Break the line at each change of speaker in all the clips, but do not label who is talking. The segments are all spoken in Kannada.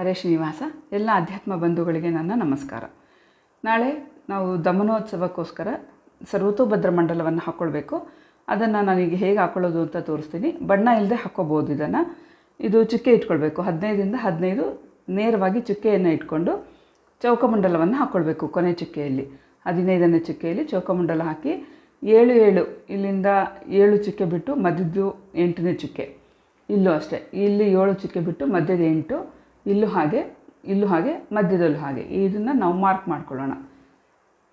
ಹರೇ ಶ್ರೀನಿವಾಸ, ಎಲ್ಲ ಅಧ್ಯಾತ್ಮ ಬಂಧುಗಳಿಗೆ ನನ್ನ ನಮಸ್ಕಾರ. ನಾಳೆ ನಾವು ದಮನೋತ್ಸವಕ್ಕೋಸ್ಕರ ಸರ್ವತೋಭದ್ರ ಮಂಡಲವನ್ನು ಹಾಕ್ಕೊಳ್ಬೇಕು ಅದನ್ನು ನಾನೀಗ ಹೇಗೆ ಹಾಕ್ಕೊಳ್ಳೋದು ಅಂತ ತೋರಿಸ್ತೀನಿ. ಬಣ್ಣ ಇಲ್ಲದೆ ಹಾಕ್ಕೋಬೋದು ಇದನ್ನು. ಇದು ಚುಕ್ಕೆ ಇಟ್ಕೊಳ್ಬೇಕು. ಹದಿನೈದರಿಂದ ಹದಿನೈದು ನೇರವಾಗಿ ಚುಕ್ಕೆಯನ್ನು ಇಟ್ಕೊಂಡು ಚೌಕಮಂಡಲವನ್ನು ಹಾಕ್ಕೊಳ್ಬೇಕು ಕೊನೆ ಚುಕ್ಕೆಯಲ್ಲಿ. ಹದಿನೈದನೇ ಚುಕ್ಕೆಯಲ್ಲಿ ಚೌಕಮಂಡಲ ಹಾಕಿ ಏಳು ಏಳು ಇಲ್ಲಿಂದ ಏಳು ಚುಕ್ಕೆ ಬಿಟ್ಟು ಮಧ್ಯದ್ದು ಎಂಟನೇ ಚುಕ್ಕೆ. ಇಲ್ಲೂ ಅಷ್ಟೇ. ಇಲ್ಲಿ ಏಳು ಚುಕ್ಕೆ ಬಿಟ್ಟು ಮಧ್ಯದ ಎಂಟು ಇಲ್ಲೂ ಹಾಗೆ ಇಲ್ಲೂ ಹಾಗೆ, ಮಧ್ಯದಲ್ಲೂ ಹಾಗೆ. ಇದನ್ನು ನಾವು ಮಾರ್ಕ್ ಮಾಡ್ಕೊಳ್ಳೋಣ.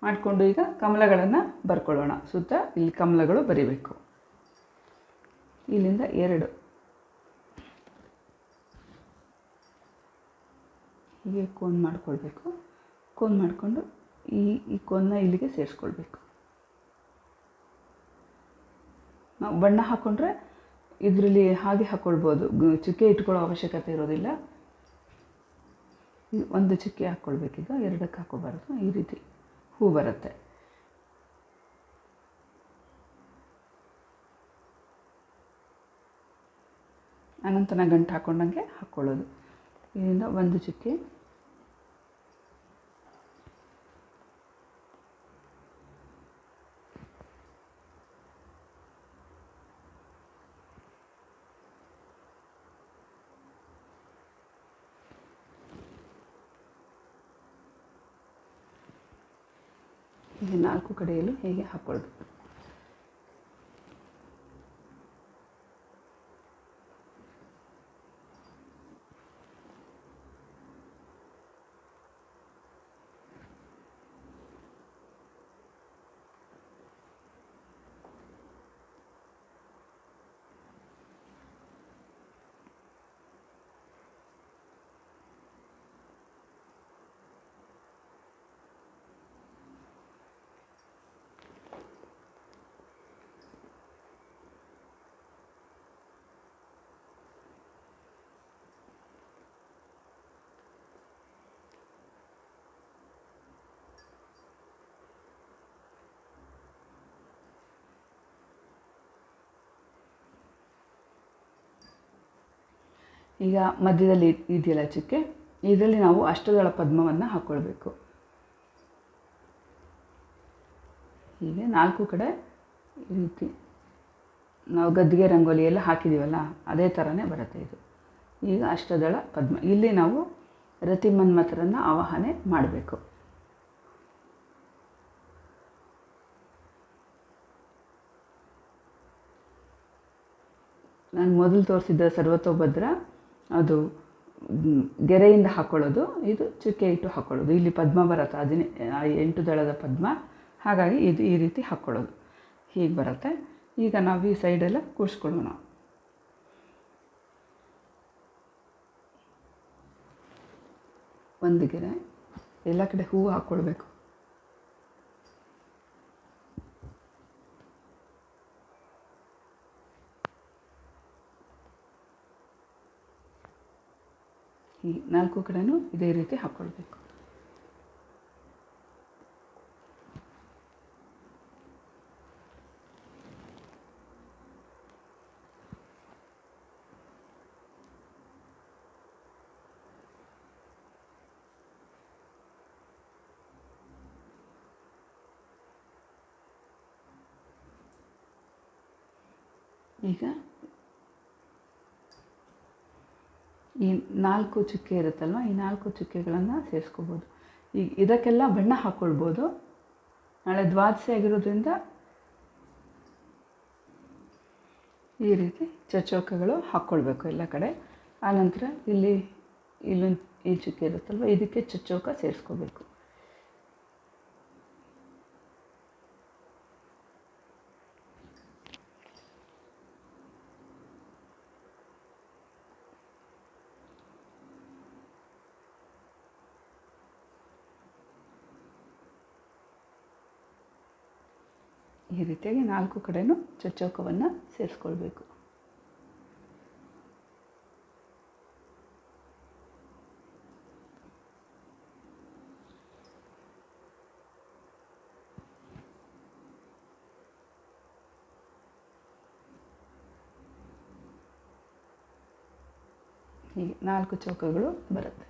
ಮಾಡಿಕೊಂಡು ಈಗ ಕಮಲಗಳನ್ನು ಬರ್ಕೊಳ್ಳೋಣ. ಸುತ್ತ ಇಲ್ಲಿ ಕಮಲಗಳು ಬರಿಬೇಕು. ಇಲ್ಲಿಂದ ಎರಡು. ಹೀಗೆ ಕೋನ್ ಮಾಡ್ಕೊಳ್ಬೇಕು. ಕೋನ್ ಮಾಡಿಕೊಂಡು ಈ ಈ ಕೋನ್ನ ಇಲ್ಲಿಗೆ ಸೇರಿಸ್ಕೊಳ್ಬೇಕು. ನಾವು ಬಣ್ಣ ಹಾಕ್ಕೊಂಡ್ರೆ ಇದರಲ್ಲಿ ಹಾಗೆ ಹಾಕ್ಕೊಳ್ಬೋದು ಚುಕ್ಕೆ ಇಟ್ಕೊಳ್ಳೋ ಅವಶ್ಯಕತೆ ಇರೋದಿಲ್ಲ. ಒಂದು ಚಕ್ಕೆ ಹಾಕ್ಕೊಳ್ಬೇಕೀಗ ಎರಡಕ್ಕೆ ಹಾಕೋಬಾರ್ದು. ಈ ರೀತಿ ಹೂ ಬರುತ್ತೆ. ಅನಂತನ ಗಂಟು ಹಾಕ್ಕೊಂಡಂಗೆ ಹಾಕ್ಕೊಳ್ಳೋದು. ಇದರಿಂದ ಒಂದು ಚುಕ್ಕೆ ಹೀಗೆ ನಾಲ್ಕು ಕಡೆಯಲ್ಲೂ ಹೀಗೆ ಹಾಕ್ಕೊಳ್ಬೇಕು. ಈಗ ಮಧ್ಯದಲ್ಲಿ ಇದೆಯಲ್ಲ ಚುಕ್ಕೆ? ಇದರಲ್ಲಿ ನಾವು ಅಷ್ಟದಳ ಪದ್ಮವನ್ನು ಹಾಕ್ಕೊಳ್ಬೇಕು ಹೀಗೆ ನಾಲ್ಕು ಕಡೆ ಈ ರೀತಿ ನಾವು ಗದ್ದಿಗೆ ರಂಗೋಲಿ ಎಲ್ಲ ಹಾಕಿದ್ದೀವಲ್ಲ ಅದೇ ಥರನೇ ಬರುತ್ತೆ ಇದು. ಈಗ ಅಷ್ಟದಳ ಪದ್ಮ. ಇಲ್ಲಿ ನಾವು ರತಿ ಮನ್ಮಥರನ್ನು ಆವಾಹನೆ ಮಾಡಬೇಕು. ನಾನು ಮೊದಲು ತೋರಿಸಿದ್ದ ಸರ್ವತೋಭದ್ರ ಅದು ಗೆರೆಯಿಂದ ಹಾಕ್ಕೊಳ್ಳೋದು ಇದು ಚುಕ್ಕೆ ಇಟ್ಟು ಹಾಕ್ಕೊಳ್ಳೋದು ಇಲ್ಲಿ ಪದ್ಮ ಬರುತ್ತೆ ಅದಿನ ಎಂಟು ದಳದ ಪದ್ಮ. ಹಾಗಾಗಿ ಇದು ಈ ರೀತಿ ಹಾಕ್ಕೊಳ್ಳೋದು ಹೀಗೆ ಬರುತ್ತೆ. ಈಗ ನಾವು ಈ ಸೈಡೆಲ್ಲ ಕೂರಿಸ್ಕೊಳ್ಳೋಣ. ಒಂದು ಗೆರೆ, ಎಲ್ಲ ಕಡೆ ಹೂವು ಹಾಕ್ಕೊಳ್ಬೇಕು ಈ ನಾಲ್ಕು ಕಡೆನೂ ಇದೇ ರೀತಿ ಹಾಕ್ಕೊಳ್ಬೇಕು ಈಗ ಈ ನಾಲ್ಕು ಚುಕ್ಕೆ ಇರುತ್ತಲ್ವ, ಈ ನಾಲ್ಕು ಚುಕ್ಕೆಗಳನ್ನು ಸೇರಿಸ್ಕೋಬೋದು. ಈಗ ಇದಕ್ಕೆಲ್ಲ ಬಣ್ಣ ಹಾಕ್ಕೊಳ್ಬೋದು ನಾಳೆ ದ್ವಾದಶಿ ಆಗಿರೋದ್ರಿಂದ ಈ ರೀತಿ ಚಚೌಕಗಳು ಹಾಕ್ಕೊಳ್ಬೇಕು ಎಲ್ಲ ಕಡೆ. ಆನಂತರ ಇಲ್ಲಿ, ಇಲ್ಲೊಂದು ಈ ಚುಕ್ಕೆ ಇರುತ್ತಲ್ವ, ಇದಕ್ಕೆ ಚಚ್ಚೋಕ ಸೇರಿಸ್ಕೋಬೇಕು. ರೀತಿಯಾಗಿ ನಾಲ್ಕು ಕಡೆಯೂ ಚಚ್ಚೌಕವನ್ನು ಸೇರಿಸ್ಕೊಳ್ಬೇಕು. ಹೀಗೆ ನಾಲ್ಕು ಚೌಕಗಳು ಬರುತ್ತೆ.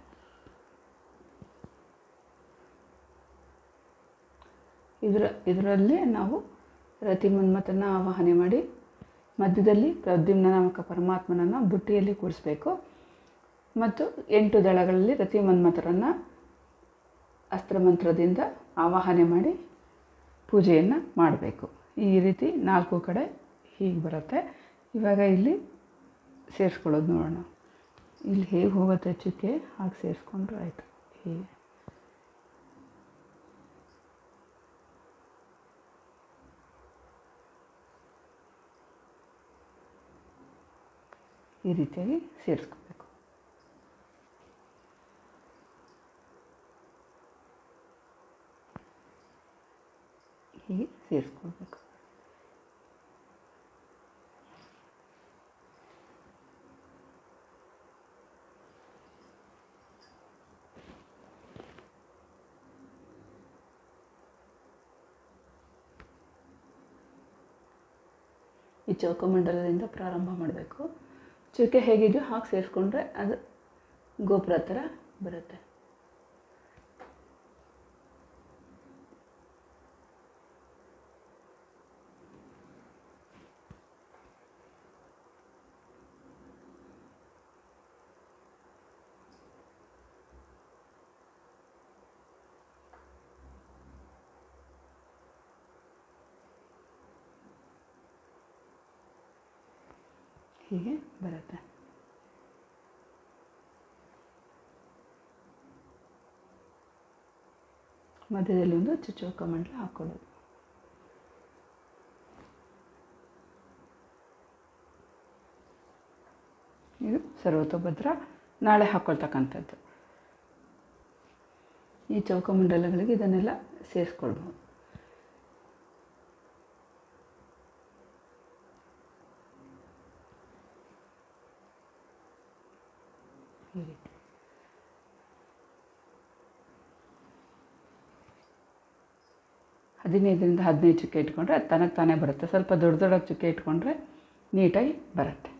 ಇದರ ಇದರಲ್ಲಿ ನಾವು ರತಿ ಮನ್ಮಥನ ಆವಾಹನೆ ಮಾಡಿ, ಮಧ್ಯದಲ್ಲಿ ಪ್ರದ್ಯುಮ್ನ ನಾಮಕ ಪರಮಾತ್ಮನನ್ನು ಬುಟ್ಟಿಯಲ್ಲಿ ಕೂರಿಸ್ಬೇಕು. ಮತ್ತು ಎಂಟು ದಳಗಳಲ್ಲಿ ರತಿ ಮನ್ಮಥರನ್ನು ಅಸ್ತ್ರಮಂತ್ರದಿಂದ ಆವಾಹನೆ ಮಾಡಿ ಪೂಜೆಯನ್ನು ಮಾಡಬೇಕು. ಈ ರೀತಿ ನಾಲ್ಕು ಕಡೆ ಹೀಗೆ ಬರುತ್ತೆ. ಇವಾಗ ಇಲ್ಲಿ ಸೇರಿಸ್ಕೊಳ್ಳೋದು ನೋಡೋಣ. ಇಲ್ಲಿ ಹೇಗೆ ಹೋಗುತ್ತೆ ಚುಕ್ಕೆ ಹಾಗೆ ಸೇರಿಸ್ಕೊಂಡ್ರೆ ಆಯಿತು. ಹೀಗೆ. ಈ ರೀತಿಯಾಗಿ ಸೇರಿಸ್ಕೋಬೇಕು ಹೀಗೆ ಸೇರಿಸ್ಕೊಳ್ಬೇಕು ಈ ಚೌಕಮಂಡಲದಿಂದ ಪ್ರಾರಂಭ ಮಾಡಬೇಕು. ಚುಕ್ಕೆ ಹೇಗಿದೆಯೋ ಹಾಗೆ ಸೇರಿಸ್ಕೊಂಡ್ರೆ ಅದು ಗೋಪುರ ಥರ ಬರುತ್ತೆ. ಹೀಗೆ ಬರುತ್ತೆ. ಮಧ್ಯದಲ್ಲಿ ಒಂದು ಚುಚ್ಚೋಕ ಮಂಡಲ ಹಾಕ್ಕೊಳ್ಳೋದು ಇದು ಸರ್ವತೋಭದ್ರ. ನಾಳೆ ಹಾಕ್ಕೊಳ್ತಕ್ಕಂಥದ್ದು ಈ ಚೌಕಮಂಡಲಗಳಿಗೆ ಇದನ್ನೆಲ್ಲ ಸೇರಿಸ್ಕೊಳ್ಬೋದು ಈ ರೀತಿ ಹದಿನೈದರಿಂದ ಹದಿನೈದು ಚುಕ್ಕೆ ಇಟ್ಕೊಂಡ್ರೆ ಅದು ತನಗೆ ತಾನೇ ಬರುತ್ತೆ. ಸ್ವಲ್ಪ ದೊಡ್ಡ ದೊಡ್ಡ ಚುಕ್ಕೆ ಇಟ್ಕೊಂಡ್ರೆ ನೀಟಾಗಿ ಬರುತ್ತೆ.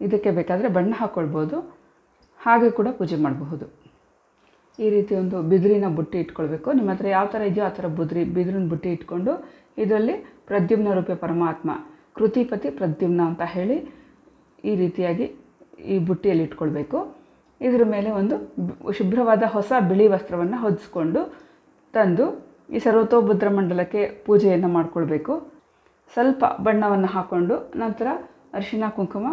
ಇದಕ್ಕೆ ಬೇಕಾದರೆ ಬಣ್ಣ ಹಾಕ್ಕೊಳ್ಬೋದು ಹಾಗೆ ಕೂಡ ಪೂಜೆ ಮಾಡಬಹುದು. ಈ ರೀತಿ ಒಂದು ಬಿದಿರಿನ ಬುಟ್ಟಿ ಇಟ್ಕೊಳ್ಬೇಕು. ನಿಮ್ಮ ಹತ್ರ ಯಾವ ಥರ ಇದೆಯೋ ಆ ಥರ ಬುದ್ರಿ, ಬಿದಿರಿನ ಬುಟ್ಟಿ ಇಟ್ಕೊಂಡು ಇದರಲ್ಲಿ ಪ್ರದ್ಯುಮ್ನ ರೂಪೆ ಪರಮಾತ್ಮ, ಕೃತಿಪತಿ ಪ್ರದ್ಯುಮ್ನ ಅಂತ ಹೇಳಿ ಈ ರೀತಿಯಾಗಿ ಈ ಬುಟ್ಟಿಯಲ್ಲಿ ಇಟ್ಕೊಳ್ಬೇಕು. ಇದರ ಮೇಲೆ ಒಂದು ಶುಭ್ರವಾದ ಹೊಸ ಬಿಳಿ ವಸ್ತ್ರವನ್ನು ಹೊದಿಸ್ಕೊಂಡು ತಂದು ಈ ಸರ್ವತೋಭದ್ರ ಮಂಡಲಕ್ಕೆ ಪೂಜೆಯನ್ನು ಮಾಡಿಕೊಳ್ಬೇಕು. ಸ್ವಲ್ಪ ಬಣ್ಣವನ್ನು ಹಾಕ್ಕೊಂಡು ನಂತರ ಅರಿಶಿನ ಕುಂಕುಮ,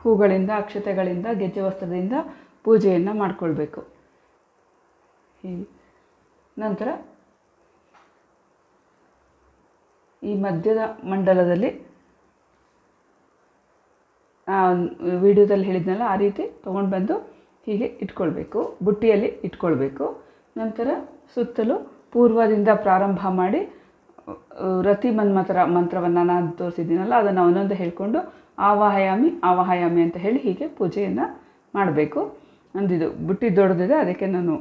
ಹೂಗಳಿಂದ, ಅಕ್ಷತೆಗಳಿಂದ, ಗೆಜ್ಜೆ ವಸ್ತ್ರದಿಂದ ಪೂಜೆಯನ್ನು ಮಾಡಿಕೊಳ್ಬೇಕು. ಹೀಗೆ ನಂತರ ಈ ಮಧ್ಯದ ಮಂಡಲದಲ್ಲಿ ವಿಡಿಯೋದಲ್ಲಿ ಹೇಳಿದ್ನಲ್ಲ, ಆ ರೀತಿ ತೊಗೊಂಡು ಬಂದು ಹೀಗೆ ಇಟ್ಕೊಳ್ಬೇಕು, ಬುಟ್ಟಿಯಲ್ಲಿ ಇಟ್ಕೊಳ್ಬೇಕು. ನಂತರ ಸುತ್ತಲೂ ಪೂರ್ವದಿಂದ ಪ್ರಾರಂಭ ಮಾಡಿ ರತಿ ಮನ್ಮಥರ ಮಂತ್ರವನ್ನು ನಾನು ತೋರಿಸಿದ್ದೀನಲ್ಲ, ಅದನ್ನು ಒಂದೊಂದು ಹೇಳಿಕೊಂಡು ಆವಾಹಯಾಮಿ ಆವಾಹಯಾಮಿ ಅಂತ ಹೇಳಿ ಹೀಗೆ ಪೂಜೆಯನ್ನು ಮಾಡಬೇಕು. ಅಂದಿದ್ದು ಬುಟ್ಟಿ ದೊಡ್ಡದಿದೆ, ಅದಕ್ಕೆ ನಾನು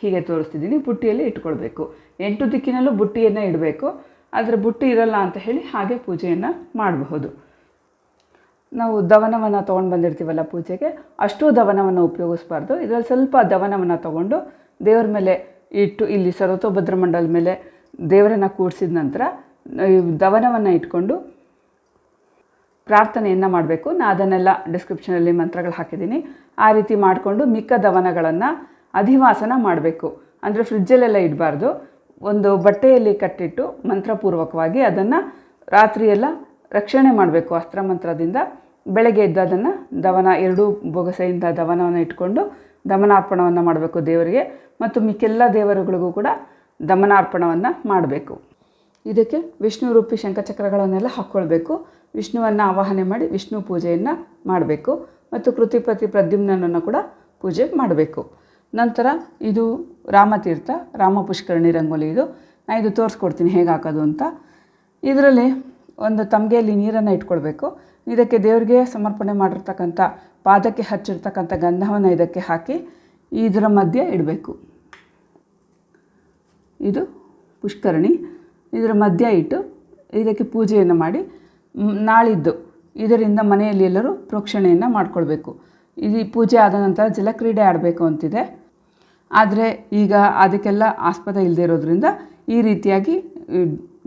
ಹೀಗೆ ತೋರಿಸ್ತಿದ್ದೀನಿ, ಬುಟ್ಟಿಯಲ್ಲಿ ಇಟ್ಕೊಳ್ಬೇಕು. ಎಂಟು ದಿಕ್ಕಿನಲ್ಲೂ ಬುಟ್ಟಿಯನ್ನು ಇಡಬೇಕು, ಆದರೆ ಬುಟ್ಟಿ ಇರಲ್ಲ ಅಂತ ಹೇಳಿ ಹಾಗೆ ಪೂಜೆಯನ್ನು ಮಾಡಬಹುದು. ನಾವು ದವನವನ್ನು ತೊಗೊಂಡು ಬಂದಿರ್ತೀವಲ್ಲ ಪೂಜೆಗೆ, ಅಷ್ಟೂ ದವನವನ್ನು ಉಪಯೋಗಿಸ್ಬಾರ್ದು. ಇದರಲ್ಲಿ ಸ್ವಲ್ಪ ದವನವನ್ನು ತಗೊಂಡು ದೇವ್ರ ಮೇಲೆ ಇಟ್ಟು ಇಲ್ಲಿ ಸರ್ವತೋಭದ್ರ ಮಂಡಲ ಮೇಲೆ ದೇವರನ್ನು ಕೂಡಿಸಿದ ನಂತರ ದವನವನ್ನು ಇಟ್ಕೊಂಡು ಪ್ರಾರ್ಥನೆಯನ್ನು ಮಾಡಬೇಕು. ನಾನು ಅದನ್ನೆಲ್ಲ ಡಿಸ್ಕ್ರಿಪ್ಷನಲ್ಲಿ ಮಂತ್ರಗಳು ಹಾಕಿದ್ದೀನಿ. ಆ ರೀತಿ ಮಾಡಿಕೊಂಡು ಮಿಕ್ಕ ದವನಗಳನ್ನು ಅಧಿವಾಸನ ಮಾಡಬೇಕು. ಅಂದರೆ ಫ್ರಿಜ್ಜಲ್ಲೆಲ್ಲ ಇಡಬಾರ್ದು. ಒಂದು ಬಟ್ಟೆಯಲ್ಲಿ ಕಟ್ಟಿಟ್ಟು ಮಂತ್ರಪೂರ್ವಕವಾಗಿ ಅದನ್ನು ರಾತ್ರಿಯೆಲ್ಲ ರಕ್ಷಣೆ ಮಾಡಬೇಕು. ಅಸ್ತ್ರ ಮಂತ್ರದಿಂದ ಬೆಳಗ್ಗೆ ಎದ್ದು ಅದನ್ನು ದವನ, ಎರಡೂ ಬೊಗಸೆಯಿಂದ ದವನವನ್ನು ಇಟ್ಕೊಂಡು ದಮನಾರ್ಪಣವನ್ನು ಮಾಡಬೇಕು ದೇವರಿಗೆ ಮತ್ತು ಮಿಕ್ಕೆಲ್ಲ ದೇವರುಗಳಿಗೂ ಕೂಡ ದಮನಾರ್ಪಣವನ್ನು ಮಾಡಬೇಕು. ಇದಕ್ಕೆ ವಿಷ್ಣು ರೂಪಿ ಶಂಖಚಕ್ರಗಳನ್ನೆಲ್ಲ ಹಾಕ್ಕೊಳ್ಬೇಕು ವಿಷ್ಣುವನ್ನು ಆವಾಹನೆ ಮಾಡಿ ವಿಷ್ಣು ಪೂಜೆಯನ್ನು ಮಾಡಬೇಕು ಮತ್ತು ಕೃತಿಪತಿ ಪ್ರದ್ಯುಮ್ನನ್ನು ಕೂಡ ಪೂಜೆ ಮಾಡಬೇಕು. ನಂತರ ಇದು ರಾಮತೀರ್ಥ ರಾಮ ಪುಷ್ಕರಣಿ ರಂಗೋಲಿ ಇದು. ನಾನು ಇದು ತೋರಿಸ್ಕೊಡ್ತೀನಿ ಹೇಗೆ ಹಾಕೋದು ಅಂತ. ಇದರಲ್ಲಿ ಒಂದು ತಮಗೆಯಲ್ಲಿ ನೀರನ್ನು ಇಟ್ಕೊಳ್ಬೇಕು. ಇದಕ್ಕೆ ದೇವರಿಗೆ ಸಮರ್ಪಣೆ ಮಾಡಿರ್ತಕ್ಕಂಥ ಪಾದಕ್ಕೆ ಹಚ್ಚಿರ್ತಕ್ಕಂಥ ಗಂಧವನ್ನು ಇದಕ್ಕೆ ಹಾಕಿ ಇದರ ಮಧ್ಯೆ ಇಡಬೇಕು. ಇದು ಪುಷ್ಕರಣಿ. ಇದರ ಮಧ್ಯ ಇಟ್ಟು ಇದಕ್ಕೆ ಪೂಜೆಯನ್ನು ಮಾಡಿ ನಾಳಿದ್ದು ಇದರಿಂದ ಮನೆಯಲ್ಲಿ ಎಲ್ಲರೂ ಪ್ರೋಕ್ಷಣೆಯನ್ನು ಮಾಡಿಕೊಳ್ಬೇಕು. ಇಲ್ಲಿ ಪೂಜೆ ಆದ ನಂತರ ಜಲಕ್ರೀಡೆ ಆಡಬೇಕು ಅಂತಿದೆ. ಆದರೆ ಈಗ ಅದಕ್ಕೆಲ್ಲ ಆಸ್ಪದ ಇಲ್ಲದೆ ಇರೋದ್ರಿಂದ ಈ ರೀತಿಯಾಗಿ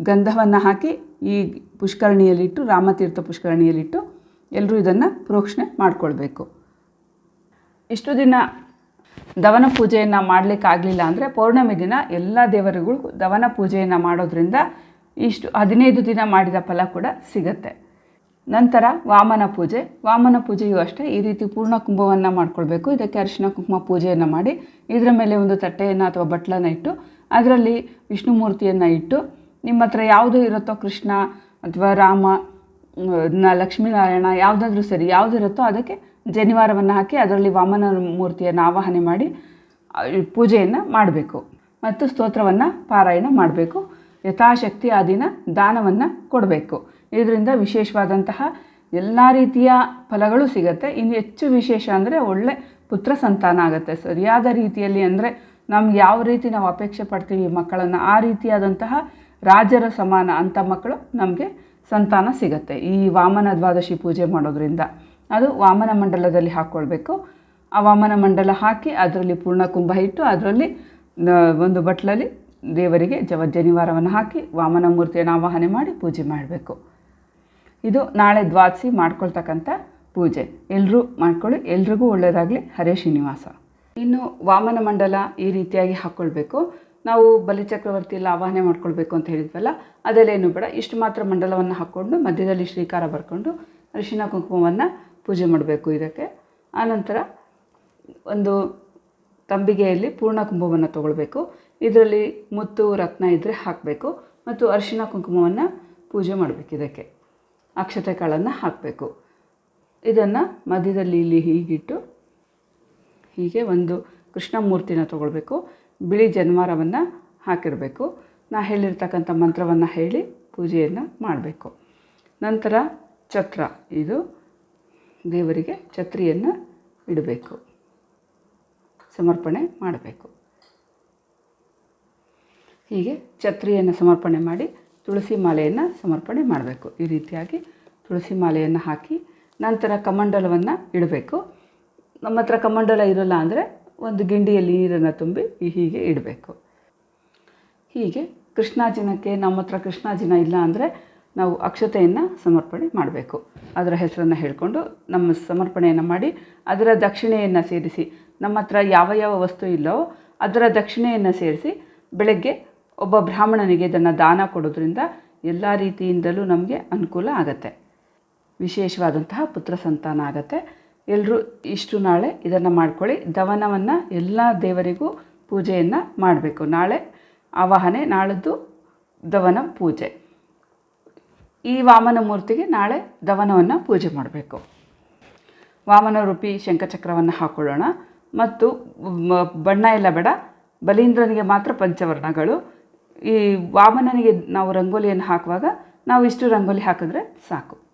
ಗಂಧವನ್ನು ಹಾಕಿ ಈ ಪುಷ್ಕರಣಿಯಲ್ಲಿಟ್ಟು, ರಾಮತೀರ್ಥ ಪುಷ್ಕರಣಿಯಲ್ಲಿಟ್ಟು ಎಲ್ಲರೂ ಇದನ್ನು ಪ್ರೋಕ್ಷಣೆ ಮಾಡಿಕೊಳ್ಬೇಕು. ಇಷ್ಟು ದಿನ ದವನ ಪೂಜೆಯನ್ನು ಮಾಡಲಿಕ್ಕಾಗಲಿಲ್ಲ ಅಂದರೆ ಪೌರ್ಣಮಿ ದಿನ ಎಲ್ಲ ದೇವರುಗಳು ದವನ ಪೂಜೆಯನ್ನು ಮಾಡೋದ್ರಿಂದ ಇಷ್ಟು ಹದಿನೈದು ದಿನ ಮಾಡಿದ ಫಲ ಕೂಡ ಸಿಗತ್ತೆ. ನಂತರ ವಾಮನ ಪೂಜೆ. ವಾಮನ ಪೂಜೆಯೂ ಅಷ್ಟೇ ಈ ರೀತಿ ಪೂರ್ಣ ಕುಂಭವನ್ನು ಮಾಡಿಕೊಳ್ಬೇಕು. ಇದಕ್ಕೆ ಅರಿಶಿನ ಕುಂಕುಮ ಪೂಜೆಯನ್ನು ಮಾಡಿ ಇದರ ಮೇಲೆ ಒಂದು ತಟ್ಟೆಯನ್ನು ಅಥವಾ ಬಟ್ಲನ್ನು ಇಟ್ಟು ಅದರಲ್ಲಿ ವಿಷ್ಣು ಮೂರ್ತಿಯನ್ನು ಇಟ್ಟು ನಿಮ್ಮ ಹತ್ರ ಯಾವುದು ಇರುತ್ತೋ ಕೃಷ್ಣ ಅಥವಾ ರಾಮ ನ ಲಕ್ಷ್ಮೀನಾರಾಯಣ ಯಾವುದಾದ್ರೂ ಸರಿ ಯಾವುದಿರುತ್ತೋ ಅದಕ್ಕೆ ಜನಿವಾರವನ್ನು ಹಾಕಿ ಅದರಲ್ಲಿ ವಾಮನ ಮೂರ್ತಿಯನ್ನು ಆವಾಹನೆ ಮಾಡಿ ಪೂಜೆಯನ್ನು ಮಾಡಬೇಕು. ಮತ್ತು ಸ್ತೋತ್ರವನ್ನು ಪಾರಾಯಣ ಮಾಡಬೇಕು. ಯಥಾಶಕ್ತಿ ಆ ದಿನ ದಾನವನ್ನು ಕೊಡಬೇಕು. ಇದರಿಂದ ವಿಶೇಷವಾದಂತಹ ಎಲ್ಲ ರೀತಿಯ ಫಲಗಳು ಸಿಗುತ್ತೆ. ಇನ್ನು ಹೆಚ್ಚು ವಿಶೇಷ ಅಂದರೆ ಒಳ್ಳೆ ಪುತ್ರ ಸಂತಾನ ಆಗುತ್ತೆ. ಸರಿಯಾದ ರೀತಿಯಲ್ಲಿ ಅಂದರೆ ನಮ್ಗೆ ಯಾವ ರೀತಿ ನಾವು ಅಪೇಕ್ಷೆ ಪಡ್ತೀವಿ ಮಕ್ಕಳನ್ನು, ಆ ರೀತಿಯಾದಂತಹ ರಾಜರ ಸಮಾನ ಅಂಥ ಮಕ್ಕಳು ನಮಗೆ ಸಂತಾನ ಸಿಗುತ್ತೆ. ಈ ವಾಮನ ದ್ವಾದಶಿ ಪೂಜೆ ಮಾಡೋದ್ರಿಂದ ಅದು ವಾಮನ ಮಂಡಲದಲ್ಲಿ ಹಾಕ್ಕೊಳ್ಬೇಕು ಆ ವಾಮನ ಮಂಡಲ ಹಾಕಿ ಅದರಲ್ಲಿ ಪೂರ್ಣ ಕುಂಭ ಇಟ್ಟು ಅದರಲ್ಲಿ ಒಂದು ಬಟ್ಲಲ್ಲಿ ದೇವರಿಗೆ ಜವ ಜನಿವಾರವನ್ನು ಹಾಕಿ ವಾಮನ ಮೂರ್ತಿಯನ್ನು ಆವಾಹನೆ ಮಾಡಿ ಪೂಜೆ ಮಾಡಬೇಕು. ಇದು ನಾಳೆ ದ್ವಾದಸಿ ಮಾಡ್ಕೊಳ್ತಕ್ಕಂಥ ಪೂಜೆ. ಎಲ್ಲರೂ ಮಾಡ್ಕೊಳ್ಳಿ. ಎಲ್ರಿಗೂ ಒಳ್ಳೆಯದಾಗಲಿ ಹರೇ ಶ್ರೀನಿವಾಸ. ಇನ್ನು ವಾಮನ ಮಂಡಲ ಈ ರೀತಿಯಾಗಿ ಹಾಕ್ಕೊಳ್ಬೇಕು ನಾವು ಬಲಿಚಕ್ರವರ್ತಿಯಲ್ಲಿ ಆವಾಹನೆ ಮಾಡ್ಕೊಳ್ಬೇಕು ಅಂತ ಹೇಳಿದ್ವಲ್ಲ, ಅದೆಲ್ಲೇನು ಬೇಡ. ಇಷ್ಟು ಮಾತ್ರ ಮಂಡಲವನ್ನು ಹಾಕ್ಕೊಂಡು, ಮಧ್ಯದಲ್ಲಿ ಶ್ರೀಕಾರ ಬರ್ಕೊಂಡು ಅರಿಶಿನ ಕುಂಕುಮವನ್ನು ಪೂಜೆ ಮಾಡಬೇಕು ಇದಕ್ಕೆ. ಆನಂತರ ಒಂದು ತಂಬಿಗೆಯಲ್ಲಿ ಪೂರ್ಣ ಕುಂಭವನ್ನು ತಗೊಳ್ಬೇಕು. ಇದರಲ್ಲಿ ಮುತ್ತು, ರತ್ನ ಇದ್ದರೆ ಹಾಕಬೇಕು ಮತ್ತು ಅರಿಶಿನ ಕುಂಕುಮವನ್ನು ಪೂಜೆ ಮಾಡಬೇಕು ಇದಕ್ಕೆ. ಅಕ್ಷತೆ ಕಾಳನ್ನು ಹಾಕಬೇಕು. ಇದನ್ನು ಮಧ್ಯದಲ್ಲಿ ಇಲ್ಲಿ ಹೀಗಿಟ್ಟು ಹೀಗೆ ಒಂದು ಕೃಷ್ಣ ಮೂರ್ತಿನ ತಗೊಳ್ಬೇಕು. ಬಿಳಿ ಜನ್ಮಾರವನ್ನು ಹಾಕಿರಬೇಕು. ನಾ ಹೇಳಿರ್ತಕ್ಕಂಥ ಮಂತ್ರವನ್ನು ಹೇಳಿ ಪೂಜೆಯನ್ನು ಮಾಡಬೇಕು. ನಂತರ ಛತ್ರ, ಇದು ದೇವರಿಗೆ ಛತ್ರಿಯನ್ನು ಇಡಬೇಕು. ಸಮರ್ಪಣೆ ಮಾಡಬೇಕು. ಹೀಗೆ ಛತ್ರಿಯನ್ನು ಸಮರ್ಪಣೆ ಮಾಡಿ ತುಳಸಿ ಮಾಲೆಯನ್ನು ಸಮರ್ಪಣೆ ಮಾಡಬೇಕು. ಈ ರೀತಿಯಾಗಿ ತುಳಸಿ ಮಾಲೆಯನ್ನು ಹಾಕಿ ನಂತರ ಕಮಂಡಲವನ್ನು ಇಡಬೇಕು. ನಮ್ಮ ಹತ್ರ ಕಮಂಡಲ ಇರೋಲ್ಲ ಅಂದರೆ ಒಂದು ಗಿಂಡಿಯಲ್ಲಿ ನೀರನ್ನು ತುಂಬಿ ಹೀಗೆ ಇಡಬೇಕು. ಹೀಗೆ ಕೃಷ್ಣಾಜಿನಕ್ಕೆ ನಮ್ಮ ಹತ್ರ ಕೃಷ್ಣಾಜಿನ ಇಲ್ಲ ಅಂದರೆ ನಾವು ಅಕ್ಷತೆಯನ್ನು ಸಮರ್ಪಣೆ ಮಾಡಬೇಕು. ಅದರ ಹೆಸರನ್ನು ಹೇಳಿಕೊಂಡು ನಮ್ಮ ಸಮರ್ಪಣೆಯನ್ನು ಮಾಡಿ ಅದರ ದಕ್ಷಿಣೆಯನ್ನು ಸೇರಿಸಿ, ನಮ್ಮ ಹತ್ರ ಯಾವ ಯಾವ ವಸ್ತು ಇಲ್ಲವೋ ಅದರ ದಕ್ಷಿಣೆಯನ್ನು ಸೇರಿಸಿ ಬೆಳಗ್ಗೆ ಒಬ್ಬ ಬ್ರಾಹ್ಮಣನಿಗೆ ಇದನ್ನು ದಾನ ಕೊಡೋದ್ರಿಂದ ಎಲ್ಲ ರೀತಿಯಿಂದಲೂ ನಮಗೆ ಅನುಕೂಲ ಆಗತ್ತೆ. ವಿಶೇಷವಾದಂತಹ ಪುತ್ರ ಸಂತಾನ ಆಗತ್ತೆ. ಎಲ್ಲರೂ ಇಷ್ಟು ನಾಳೆ ಇದನ್ನು ಮಾಡ್ಕೊಳ್ಳಿ. ದವನವನ್ನು ಎಲ್ಲ ದೇವರಿಗೂ ಪೂಜೆಯನ್ನು ಮಾಡಬೇಕು. ನಾಳೆ ಆವಾಹನೆ, ನಾಳದ್ದು ದವನ ಪೂಜೆ. ಈ ವಾಮನ ಮೂರ್ತಿಗೆ ನಾಳೆ ದವನವನ್ನು ಪೂಜೆ ಮಾಡಬೇಕು. ವಾಮನ ರೂಪಿ ಶಂಖಚಕ್ರವನ್ನು ಹಾಕೊಳ್ಳೋಣ. ಮತ್ತು ಬಣ್ಣ ಎಲ್ಲ ಬೇಡ. ಬಲೀಂದ್ರನಿಗೆ ಮಾತ್ರ ಪಂಚವರ್ಣಗಳು. ಈ ವಾಮನನಿಗೆ ನಾವು ರಂಗೋಲಿಯನ್ನು ಹಾಕುವಾಗ ನಾವು ಇಷ್ಟು ರಂಗೋಲಿ ಹಾಕಿದ್ರೆ ಸಾಕು.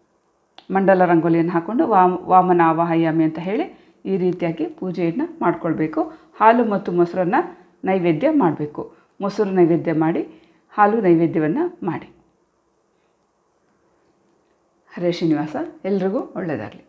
ಮಂಡಲ ರಂಗೋಲಿಯನ್ನು ಹಾಕ್ಕೊಂಡು ವಾಮ, ವಾಮನ ಆವಾಹಯಾಮಿ ಅಂತ ಹೇಳಿ ಈ ರೀತಿಯಾಗಿ ಪೂಜೆಯನ್ನು ಮಾಡಿಕೊಳ್ಬೇಕು. ಹಾಲು ಮತ್ತು ಮೊಸರನ್ನು ನೈವೇದ್ಯ ಮಾಡಬೇಕು. ಮೊಸರು ನೈವೇದ್ಯ ಮಾಡಿ, ಹಾಲು ನೈವೇದ್ಯವನ್ನು ಮಾಡಿ. ಹರೇ ಶ್ರೀನಿವಾಸ, ಎಲ್ರಿಗೂ ಒಳ್ಳೆಯದಾಗಲಿ